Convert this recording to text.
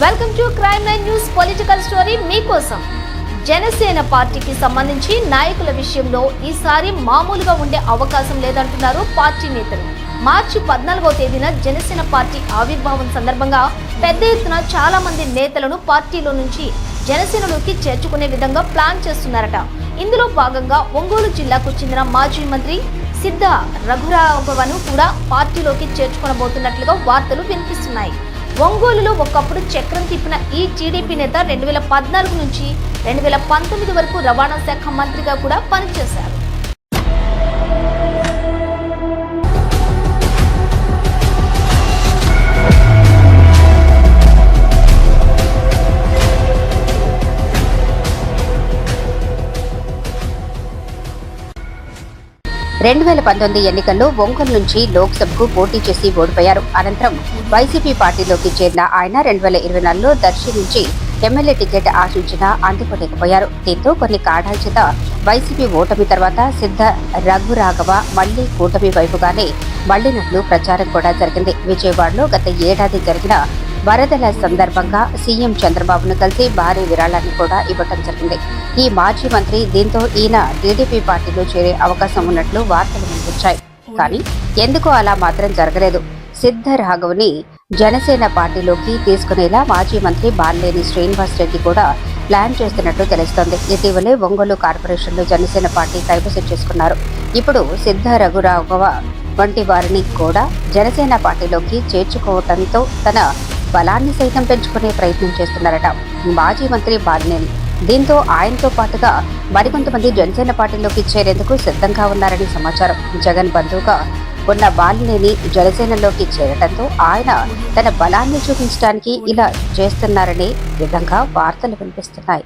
Welcome to crime nine news political story మీకోసం. జనసేన పార్టీకి సంబంధించి నాయకుల విషయంలో ఈసారి మామూలుగా ఉండే అవకాశం లేదంటున్నారు పార్టీ నేతలు. మార్చి పద్నాలుగో తేదీన జనసేన పార్టీ ఆవిర్భావం సందర్భంగా పెద్ద ఎత్తున చాలా మంది నేతలను పార్టీలో నుంచి జనసేనలోకి చేర్చుకునే విధంగా ప్లాన్ చేస్తున్నారట. ఇందులో భాగంగా ఒంగోలు జిల్లాకు చెందిన మాజీ మంత్రి సిద్ధ రఘురాఘవను కూడా పార్టీలోకి చేర్చుకొనబోతున్నట్లుగా వార్తలు వినిపిస్తున్నాయి. ఒంగోలులో ఒకప్పుడు చక్రం తిప్పిన ఈ టీడీపీ నేత రెండు వేల పద్నాలుగు నుంచి రెండు వేల పంతొమ్మిది వరకు రవాణా శాఖ మంత్రిగా కూడా పనిచేశారు. రెండు వేల పంతొమ్మిది ఎన్నికల్లో ఒంగోలు నుంచి లోక్సభకు పోటీ చేసి ఓడిపోయారు. అనంతరం వైసీపీ పార్టీలోకి చేరిన ఆయన రెండు వేల ఇరవై నాలుగులో దర్శి నుంచి ఎమ్మెల్యే టికెట్ ఆశించినా అందుకోలేకపోయారు. దీంతో కొన్ని కారణాల చేత వైసీపీ ఓటమి తర్వాత సిద్ధ రఘురాఘవ మళ్ళీ కూటమి వైపుగానే మళ్ళినట్లు ప్రచారం కూడా జరిగింది. విజయవాడలో గత ఏడాది జరిగిన వరదల సందర్భంగా సీఎం చంద్రబాబును కలిసి భారీ విరాళాన్ని కూడా ఇవ్వటం జరిగింది. ఈ మాజీ మంత్రి దీంతో ఈయన టీడీపీ పార్టీలో చేరే అవకాశం ఉన్నట్లు వార్తలు వినిపించాయి. కానీ ఎందుకు అలా మాత్రం జరగలేదు? సిద్ధ రాఘవ్ని జనసేన పార్టీలోకి తీసుకునేలా మాజీ మంత్రి బాలినేని శ్రీనివాస్ రెడ్డి కూడా ప్లాన్ చేస్తున్నట్లు తెలుస్తోంది. ఇటీవలే ఒంగోలు కార్పొరేషన్లో జనసేన పార్టీ కైవసం చేసుకున్నారు. ఇప్పుడు సిద్ధ రఘురాఘవ వంటి వారిని కూడా జనసేన పార్టీలోకి చేర్చుకోవడంతో తన బలాన్ని సైతం పెంచుకునే ప్రయత్నం చేస్తున్నారట. మాజీ మంత్రి బాలినేని. దీంతో ఆయనతో పాటుగా మరికొంతమంది జనసేన పార్టీలోకి చేరేందుకు సిద్ధంగా ఉన్నారని సమాచారం. జగన్ బంధువుగా ఉన్న బాలినేని జనసేనలోకి చేరడంతో ఆయన తన బలాన్ని చూపించడానికి ఇలా చేస్తున్నారనే విధంగా వార్తలు వినిపిస్తున్నాయి.